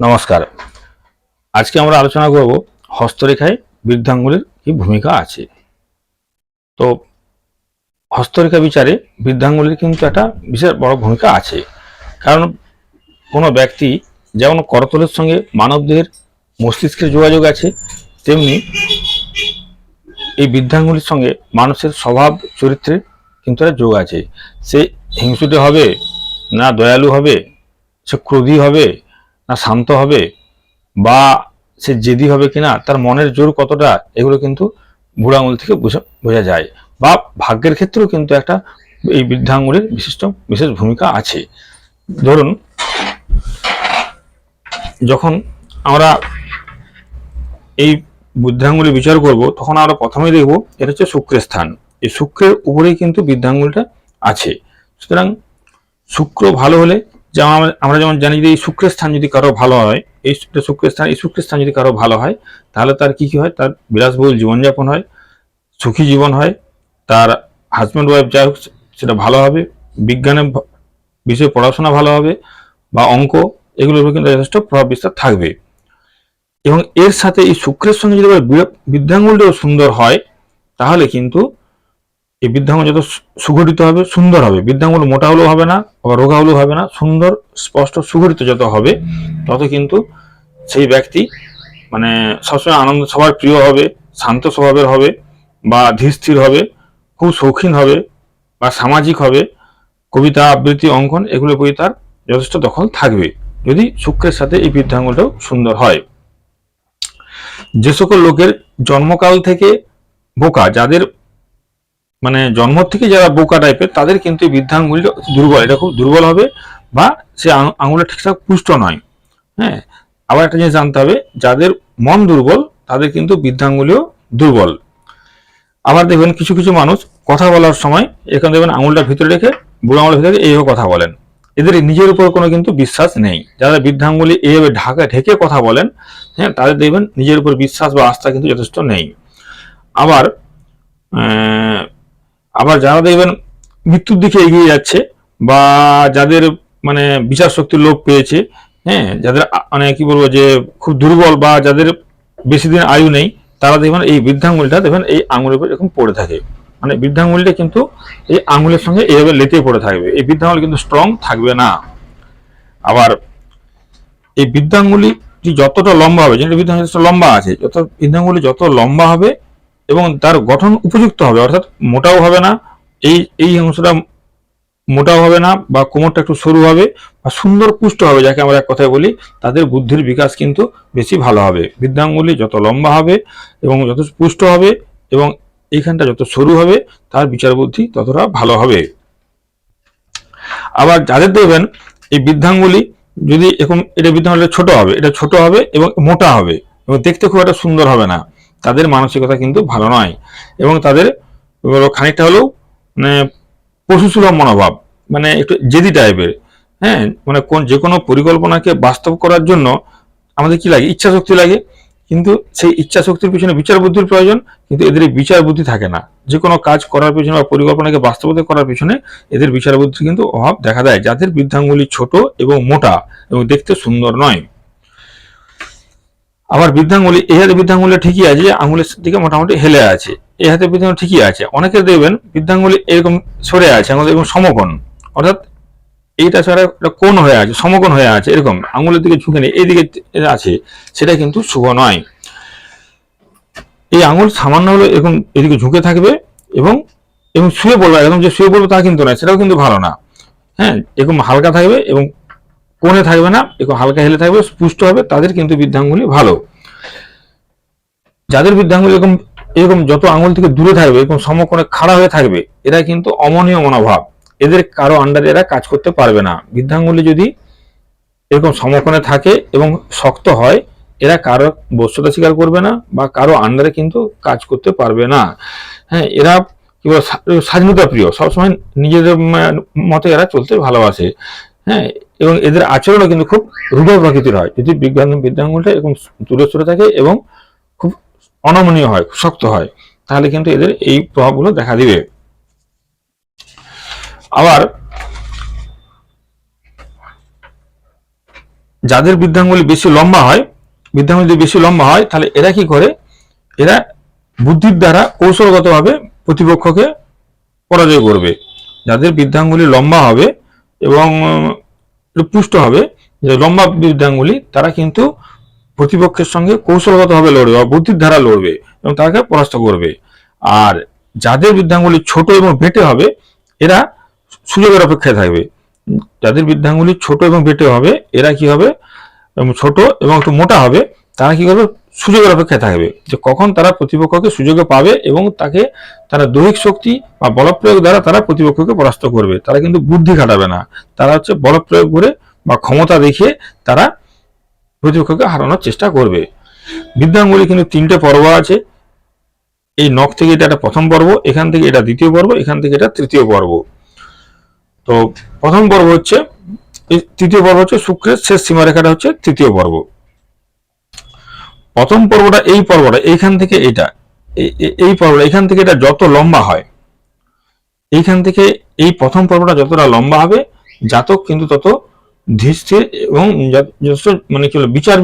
নমস্কার। আজকে আমরা আলোচনা করব হস্তরেখায় বৃদ্ধাঙ্গুলের কি ভূমিকা আছে। তো হস্তরেখা বিচারে বৃদ্ধাঙ্গুলের কিন্তু একটা বিশেষ বড় ভূমিকা আছে। কারণ কোনো ব্যক্তি যেমন করতলের সঙ্গে মানবদের মস্তিষ্কের যোগাযোগ আছে, তেমনি এই বৃদ্ধাঙ্গুলির সঙ্গে মানুষের স্বভাব চরিত্রের কিন্তু একটা যোগ আছে। সে হিংসুটে হবে না দয়ালু হবে, সে ক্রোধী হবে না শান্ত হবে বা সে জেদি হবে কিনা, তার মনের জোর কতটা, এগুলো কিন্তু বুড়ো আঙুল থেকে বোঝা বোঝা যায়। বা ভাগ্যের ক্ষেত্রেও কিন্তু একটা এই বৃদ্ধাঙ্গুলের বিশিষ্ট, বিশেষ ভূমিকা আছে। ধরুন, যখন আমরা এই বৃদ্ধাঙ্গুলি বিচার করব, তখন আমরা প্রথমে দেখব এটা হচ্ছে শুক্রের স্থান। এই শুক্রের উপরেই কিন্তু বৃদ্ধাঙ্গুলটা আছে। সুতরাং শুক্র ভালো হলে যেমন আমরা- যেমন জানি যে এই শুক্রের স্থান যদি কারও ভালো হয়, এই শুক্রের স্থান এই শুক্রের স্থান যদি কারও ভালো হয়, তাহলে তার কি কি হয়? তার বিলাসবহুল জীবনযাপন হয়, সুখী জীবন হয়, তার হাজব্যান্ড ওয়াইফ যা হোক, সেটা ভালো হবে বিজ্ঞানের বিষয়ে পড়াশোনা ভালো হবে, বা অঙ্ক, এগুলোর উপর কিন্তু যথেষ্ট প্রভাব বিস্তার থাকবে। এবং এর সাথে এই শুক্রের সঙ্গে যদি বৃদ্ধাঙ্গুলটাও সুন্দর হয়, তাহলে কিন্তু এই বৃদ্ধাঙ্গুল যত সুগঠিত হবে, সুন্দর হবে। বৃদ্ধাঙ্গুল মোটা হলেও হবে না, আবার রোগা হলেও হবে না। সুন্দর, স্পষ্ট, সুগঠিত যত হবে, তত কিন্তু সেই ব্যক্তি মানে সবসময় আনন্দ, সবার প্রিয় হবে, শান্ত স্বভাবের হবে, বা ধীরস্থির হবে, খুব শৌখিন হবে, বা সামাজিক হবে, কবিতা, আবৃত্তি, অঙ্কন, এগুলোর প্রতি তার যথেষ্ট দখল থাকবে, যদি শুক্রের সাথে এই বৃদ্ধাঙ্গুলটাও সুন্দর হয়। যে সকল লোকের জন্মকাল থেকে বোকা, যাদের মানে জন্ম থেকে যারা বোকা টাইপের তাদের কিন্তু এই বৃদ্ধাঙ্গুলিটা দুর্বল, এটা খুব দুর্বল হবে বা সে আঙ- আঙুলটা ঠিকঠাক পুষ্ট নয়। হ্যাঁ? আবার একটা জিনিস জানতে হবে, যাদের মন দুর্বল, তাদের কিন্তু বৃদ্ধাঙ্গুলিও দুর্বল। আবার দেখবেন কিছু কিছু মানুষ কথা বলার সময় এখানে দেখবেন আঙুলটা ভিতরে রেখে বুড়ো আঙুলের ভিতরে এইভাবে কথা বলেন। এদের নিজের উপর কোনো কিন্তু বিশ্বাস নেই। যারা বৃদ্ধাঙ্গুলি এইভাবে ঢাকা ঢেকে কথা বলেন হ্যাঁ তাদের দেখবেন নিজের উপর বিশ্বাস বা আস্থা কিন্তু যথেষ্ট নেই। আবার আবার যারা দেখবেন মৃত্যুর দিকে এগিয়ে যাচ্ছে বা যাদের মানে বিচার শক্তির লোপ পেয়েছে হ্যাঁ যাদের মানে কি বলব যে খুব দুর্বল বা যাদের বেশি দিন আয়ু নেই, তারা দেখবেন এই বৃদ্ধাঙ্গুলটা দেখবেন এই আঙুলের উপর এরকম পড়ে থাকে। মানে বৃদ্ধাঙ্গুলটা কিন্তু এই আঙুলের সঙ্গে এইভাবে লেতে পড়ে থাকবে। এই বৃদ্ধাঙ্গুল কিন্তু স্ট্রং থাকবে না। আবার এই বৃদ্ধাঙ্গুলি যতটা লম্বা হবে, যেটা বৃদ্ধাঙ্গুলি লম্বা আছে, যত বৃদ্ধাঙ্গুলি যত লম্বা হবে এবং তার গঠন উপযুক্ত হবে, অর্থাৎ মোটাও হবে না, এই এই অংশটা মোটাও হবে না বা কোমরটা একটু সরু হবে বা সুন্দর পুষ্ট হবে যাকে আমরা এক কথায় বলি, তাদের বুদ্ধির বিকাশ কিন্তু বেশি ভালো হবে। বৃদ্ধাঙ্গুলি যত লম্বা হবে এবং যত পুষ্ট হবে এবং এইখানটা যত সরু হবে, তার বিচার বুদ্ধি ততটা ভালো হবে। আবার যাদের দেখবেন, এই বৃদ্ধাঙ্গুলি যদি এরকম, এটা বৃদ্ধাঙ্গুলি ছোট হবে, এটা ছোট হবে এবং মোটা হবে এবং দেখতে খুব একটা সুন্দর হবে না। তাদের মানসিকতা কিন্তু ভালো নয়। এবং তাদের খানিকটা হলেও মানে পশুসুলভ মনোভাব মানে একটু জেদি টাইপের হ্যাঁ? মানে কোন যে কোনো পরিকল্পনাকে বাস্তব করার জন্য আমাদের কি লাগে? ইচ্ছা শক্তি লাগে। কিন্তু সেই ইচ্ছা শক্তির পিছনে বিচার বুদ্ধির প্রয়োজন, কিন্তু এদের বিচার বুদ্ধি থাকে না। যে কোনো কাজ করার পিছনে বা পরিকল্পনাকে বাস্তবতা করার পিছনে এদের বিচার বুদ্ধির কিন্তু অভাব দেখা দেয়। যাদের বৃদ্ধাঙ্গুলি ছোট এবং মোটা এবং দেখতে সুন্দর নয়। আবার বৃদ্ধাঙ্গুলি, এই হাতে বৃদ্ধাঙ্গুলি ঠিকই আছে আঙুলের দিকে মোটামুটি হেলে আছে। এই হাতে বৃদ্ধাঙ্গুলি ঠিকই আছে। অনেকে দেখবেন বৃদ্ধাঙ্গুলি এরকম সরে আছে আঙুল এরকম সমকোণ। অর্থাৎ এইটা ছাড়া একটা কোণ হয়ে আছে, সমকোণ হয়ে আছে, এরকম। আঙুলের দিকে ঝুঁকে নেই, এইদিকে আছে, সেটা কিন্তু শুভ নয়। এই আঙুল সামান্য হলে এরকম এদিকে ঝুঁকে থাকবে এবং এবং শুয়ে পড়বে, একদম যে শুয়ে পড়বে তা কিন্তু নয়, সেটাও কিন্তু ভালো না। হ্যাঁ এরকম হালকা থাকবে এবং কোণে থাকবে না, এরকম হালকা হেলে থাকবে, পুষ্ট হবে, তাদের কিন্তু বৃদ্ধাঙ্গুলি ভালো। যাদের বৃদ্ধাঙ্গুলি এরকম এরকম যত আঙুল থেকে দূরে থাকবে, এরকম সমকোণে খাড়া হয়ে থাকবে, এরা কিন্তু অমনীয় মনোভাব। এদের কারও আন্ডারে এরা কাজ করতে পারবে না। বৃদ্ধাঙ্গুলি যদি এরকম সমকোণে থাকে এবং শক্ত হয়, এরা কারও বস্তুতা স্বীকার করবে না বা কারও আন্ডারে কিন্তু কাজ করতে পারবে না। হ্যাঁ এরা কি বলে স্বাধীনতা প্রিয়, সবসময় নিজেদের মতে এরা চলতে ভালোবাসে। হ্যাঁ এবং এদের আচরণও কিন্তু খুব রূঢ় প্রকৃতির হয়। যদি বিজ্ঞান বৃদ্ধাঙ্গুলটা এরকম দূরে সরে থাকে এবং অনমনীয় হয়, শক্ত হয়, তাহলে কিন্তু এদের এই প্রভাবগুলো দেখা দিবে। আবার যাদের বৃদ্ধাঙ্গুলি বেশি লম্বা হয়, বৃদ্ধাঙ্গুলি যদি বেশি লম্বা হয়, তাহলে এরা কি করে? এরা বুদ্ধির দ্বারা কৌশলগতভাবে প্রতিপক্ষকে পরাজয় করবে। যাদের বৃদ্ধাঙ্গুলি লম্বা হবে এবং পুষ্ট হবে, যে লম্বা বৃদ্ধাঙ্গুলি, তারা কিন্তু প্রতিপক্ষের সঙ্গে কৌশলগতভাবে লড়বে বা বুদ্ধির ধারা লড়বে এবং তাকে পরাস্ত করবে। আর যাদের বৃদ্ধাঙ্গুলি ছোট এবং বেটে হবে, এরা সুযোগের অপেক্ষায় থাকবে। যাদের বৃদ্ধাঙ্গুলি ছোট এবং বেটে হবে, এরা কি হবে? ছোট এবং একটু মোটা হবে, তারা কি করবে? সুযোগের অপেক্ষায় থাকবে। যে কখন তারা প্রতিপক্ষকে সুযোগে পাবে এবং তাকে তারা দৈহিক শক্তি বা বলপ্রয়োগ দ্বারা তারা প্রতিপক্ষকে পরাস্ত করবে। তারা কিন্তু বুদ্ধি খাটাবে না। তারা হচ্ছে বলপ্রয়োগ করে বা ক্ষমতা দেখিয়ে তারা প্রতিপক্ষকে হারানোর চেষ্টা করবে। বৃদ্ধাঙ্গুলি কিন্তু তিনটে পর্ব আছে। এই নখ থেকে এটা একটা প্রথম পর্ব, এখান থেকে এটা দ্বিতীয় পর্ব, এখান থেকে এটা তৃতীয় পর্ব। তো প্রথম পর্ব হচ্ছে তৃতীয় পর্ব হচ্ছে শুক্রের শেষ সীমারেখাটা হচ্ছে তৃতীয় পর্ব। প্রথম পর্বটা, এই পর্বটা, এইখান থেকে এটা এই- পর্বটা, এখান থেকে এটা যত লম্বা হয়, এইখান থেকে এই প্রথম পর্বটা যতটা লম্বা হবে, জাতক কিন্তু তত ধীর স্থির এবং যথেষ্ট মানে কি বলে, বিচার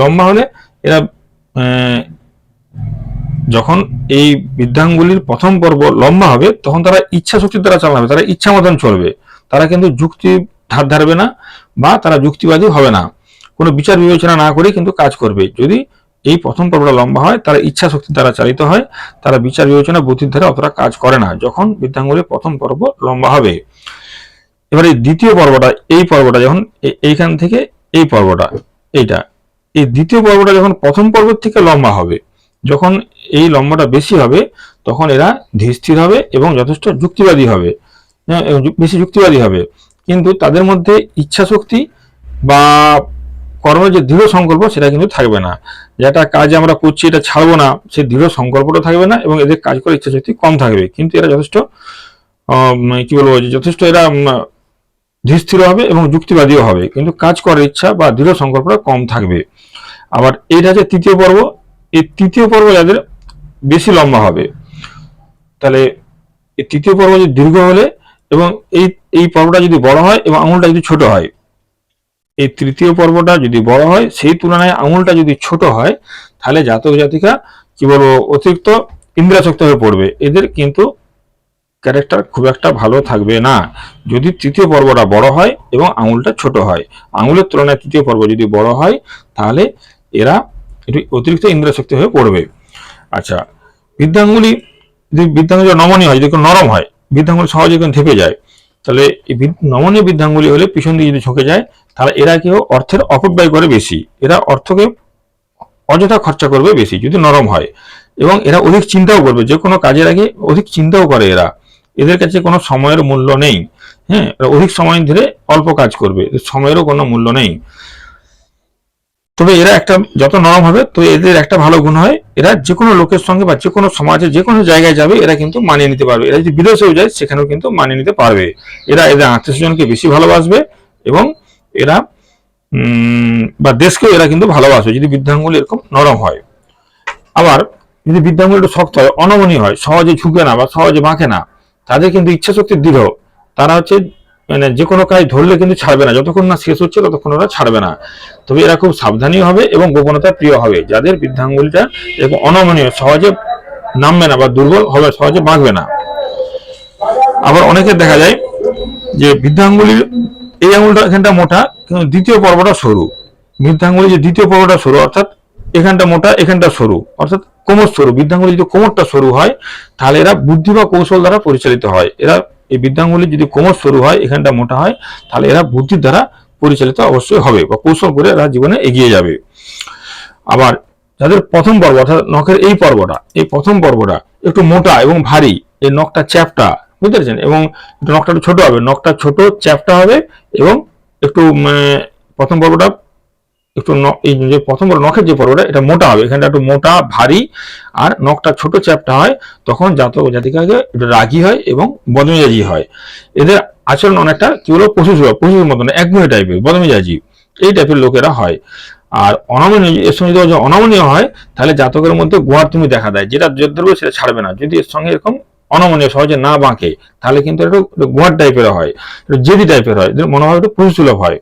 লম্বা হলে এরা যখন এই বৃদ্ধাঙ্গুলির প্রথম পর্ব লম্বা হবে, তখন তারা ইচ্ছা শক্তির দ্বারা চালাবে, তারা ইচ্ছা মতন চলবে। তারা কিন্তু যুক্তি ধার ধারবে না বা তারা যুক্তিবাদী হবে না। কোনো বিচার বিবেচনা না করে কিন্তু কাজ করবে। যদি এই প্রথম পর্বটা লম্বা হয়, তারা ইচ্ছা শক্তির দ্বারা চালিত হয়, তারা বিচার বিবেচনা বুদ্ধির দ্বারা অতটা কাজ করে না, যখন বৃদ্ধাঙ্গুলির প্রথম পর্ব লম্বা হবে। এবারে দ্বিতীয় পর্বটা এই পর্বটা যখন এইখান থেকে এই পর্বটা এইটা এই দ্বিতীয় পর্বটা যখন প্রথম পর্বের থেকে লম্বা হবে যখন এই লম্বাটা বেশি হবে তখন এরা ধীর হবে এবং যথেষ্ট যুক্তিবাদী হবে। হ্যাঁ, বেশি যুক্তিবাদী হবে। কিন্তু তাদের মধ্যে ইচ্ছা শক্তি বা কর্মের যে দৃঢ় সংকল্প সেটা কিন্তু থাকবে না। যেটা কাজ আমরা করছি এটা ছাড়বো না সেই দৃঢ় সংকল্পটা থাকবে না এবং এদের কাজ করার ইচ্ছা শক্তি কম থাকবে। কিন্তু এরা যথেষ্ট আম, কি বলব যথেষ্ট এরা উম, ধীর স্থির হবে এবং যুক্তিবাদীও হবে। কিন্তু কাজ করার ইচ্ছা বা দৃঢ় সংকল্পটা কম থাকবে। আবার এইটা হচ্ছে তৃতীয় পর্ব এই তৃতীয় পর্ব যাদের বেশি লম্বা হবে তাহলে এই তৃতীয় পর্ব যদি দীর্ঘ হলে এবং এই এই পর্বটা যদি বড় হয় এবং আঙুলটা যদি ছোট হয় এই তৃতীয় পর্বটা যদি বড় হয় সেই তুলনায় আঙুলটা যদি ছোট হয় তাহলে জাতক জাতিকা কি বলব অতিরিক্ত ইন্দ্রাশক্ত হয়ে পড়বে। এদের কিন্তু ক্যারেক্টার খুব একটা ভালো থাকবে না। যদি তৃতীয় পর্বটা বড় হয় এবং আঙুলটা ছোট হয়। আঙুলের তুলনায় তৃতীয় পর্ব যদি বড় হয়, তাহলে এরা একটু অতিরিক্ত ইন্দ্রাশক্তি হয়ে পড়বে। আচ্ছা বৃদ্ধাঙ্গুলি যদি বৃদ্ধাঙ্গুলি নমনীয় হয়, যদি নরম হয় বৃদ্ধাঙ্গুলি সহজে কিন্তু ধেপে যায়, তাহলে এই নমনীয় বৃদ্ধাঙ্গুলি হলে পিছন দিকে যদি ঝুঁকে যায়, তাহলে এরা কেউ অর্থের অপব্যয় করে বেশি। এরা অর্থকে অযথা খরচা করবে বেশি, যদি নরম হয়। এবং এরা অধিক চিন্তাও করবে, যে কোনো কাজের আগে অধিক চিন্তাও করে এরা। এদের কাছে কোনো সময়ের মূল্য নেই। হ্যাঁ অধিক সময় ধরে অল্প কাজ করবে সময়েরও কোনো মূল্য নেই। তবে এরা একটা যত নরম হবে, তো এদের একটা ভালো গুণ হয়, এরা যে কোনো লোকের সঙ্গে বা যে কোনো সমাজে যে কোনো জায়গায় যাবে, এরা কিন্তু মানিয়ে নিতে পারবে। এরা যদি বিদেশেও যায়, সেখানেও কিন্তু মানিয়ে নিতে পারবে। এরা এদের আত্মীয় স্বজনকে বেশি ভালোবাসবে এবং এরা বা দেশকেও এরা কিন্তু ভালোবাসবে, যদি বৃদ্ধাঙ্গুলি এরকম নরম হয়। আবার যদি বৃদ্ধাঙ্গুলি একটু শক্ত হয়, অনমনীয় হয়, সহজে ঝুঁকে না বা সহজে বাঁকে না তাদের কিন্তু ইচ্ছা শক্তি দৃঢ়। তারা হচ্ছে মানে যে কোনো কাজ ধরলে কিন্তু ছাড়বে না। যতক্ষণ না শেষ হচ্ছে, ততক্ষণ ওরা ছাড়বে না। তবে এরা খুব সাবধানী হবে এবং গোপনতা প্রিয় হবে। যাদের বৃদ্ধাঙ্গুলিটা এরকম অনমনীয়, সহজে নামবে না বা দুর্বল হবে, সহজে বাঁকবে না। আবার অনেকের দেখা যায় যে বৃদ্ধাঙ্গুলির, এই আঙুলটা এখানটা মোটা, কিন্তু দ্বিতীয় পর্বটা সরু। বৃদ্ধাঙ্গুলি যে দ্বিতীয় পর্বটা সরু, অর্থাৎ এখানটা মোটা, এখানটা সরু। অর্থাৎ কোমর সরু। বৃদ্ধাঙ্গুলি যদি কোমরটা সরু হয়, তাহলে এরা বুদ্ধি বা কৌশল দ্বারা পরিচালিত হয়। এরা এই বৃদ্ধাঙ্গুলি যদি কোমর সরু হয়, এখানটা মোটা হয়, তাহলে এরা বুদ্ধির দ্বারা পরিচালিত অবশ্যই হবে বা কৌশল করে এরা জীবনে এগিয়ে যাবে। আবার যাদের প্রথম পর্ব, অর্থাৎ নখের এই পর্বটা, এই প্রথম পর্বটা একটু মোটা এবং ভারী, এই নখটা চ্যাপটা, বুঝতে পেরেছেন? এবং নখটা ছোট হবে, নখটা ছোট চ্যাপটা হবে এবং একটু প্রথম পর্বটা একটু এই যে প্রথম পর্ব নখের যে পর্বটা, এটা মোটা হবে। এখানটা একটু মোটা, ভারী আর নখটা ছোট চ্যাপটা হয়, তখন জাতক একটু রাগী হয় এবং বদমেজাজি হয়। এদের আচরণ অনেকটা কি বলব পশু পশুর মতন একগুঁয়ে টাইপের বদমেজাজি। এই টাইপের লোকেরা হয়। আর অনমনীয়, এর সঙ্গে যদি অনমনীয় হয়, তাহলে জাতকের মধ্যে গোয়ার তুমি দেখা দেয়। যেটা জোর ধরবে সেটা ছাড়বে না। যদি এর সঙ্গে এরকম অনমনীয়, সহজে না বাঁকে, তাহলে কিন্তু একটু গোয়ার টাইপের হয়। জেদি টাইপের হয়। এদের মনোভাব একটু পশুসুলভ হয়।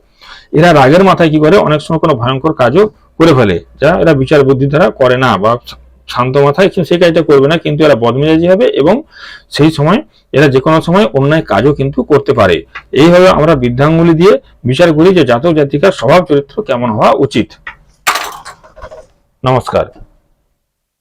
এরা রাগের মাথায় কি করে? অনেক সময় কোনো ভয়ঙ্কর কাজও করে ফেলে। যা এরা বিচার বুদ্ধি দ্বারা করে না বা শান্ত মাথায় সেই কাজটা করবে না, কিন্তু এরা বদমেজাজি হবে এবং সেই সময় এরা যে কোনো সময় অন্যায় কাজও কিন্তু করতে পারে। এইভাবে আমরা বৃদ্ধাঙ্গুলি দিয়ে বিচার করি যে জাতক জাতিকার স্বভাব চরিত্র কেমন হওয়া উচিত। নমস্কার।